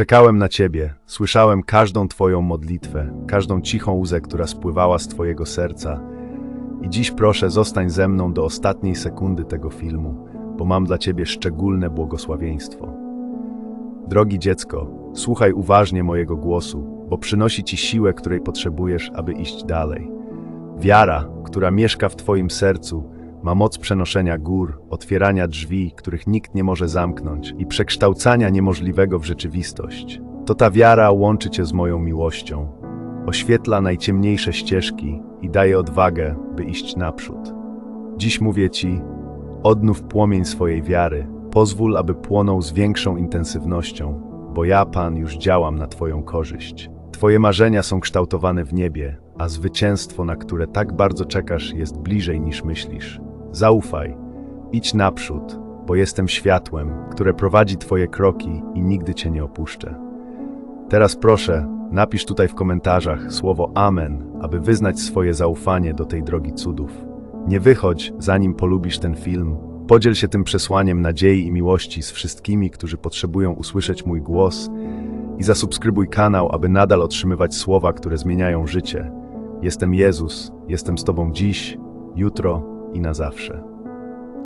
Czekałem na Ciebie, słyszałem każdą Twoją modlitwę, każdą cichą łzę, która spływała z Twojego serca. I dziś proszę, zostań ze mną do ostatniej sekundy tego filmu, bo mam dla Ciebie szczególne błogosławieństwo. Drogi dziecko, słuchaj uważnie mojego głosu, bo przynosi Ci siłę, której potrzebujesz, aby iść dalej. Wiara, która mieszka w Twoim sercu, ma moc przenoszenia gór, otwierania drzwi, których nikt nie może zamknąć i przekształcania niemożliwego w rzeczywistość. To ta wiara łączy Cię z moją miłością, oświetla najciemniejsze ścieżki i daje odwagę, by iść naprzód. Dziś mówię Ci, odnów płomień swojej wiary, pozwól, aby płonął z większą intensywnością, bo ja, Pan, już działam na Twoją korzyść. Twoje marzenia są kształtowane w niebie, a zwycięstwo, na które tak bardzo czekasz, jest bliżej niż myślisz. Zaufaj, idź naprzód, bo jestem światłem, które prowadzi Twoje kroki i nigdy Cię nie opuszczę. Teraz proszę, napisz tutaj w komentarzach słowo Amen, aby wyznać swoje zaufanie do tej drogi cudów. Nie wychodź, zanim polubisz ten film. Podziel się tym przesłaniem nadziei i miłości z wszystkimi, którzy potrzebują usłyszeć mój głos i zasubskrybuj kanał, aby nadal otrzymywać słowa, które zmieniają życie. Jestem Jezus, jestem z Tobą dziś, jutro i na zawsze.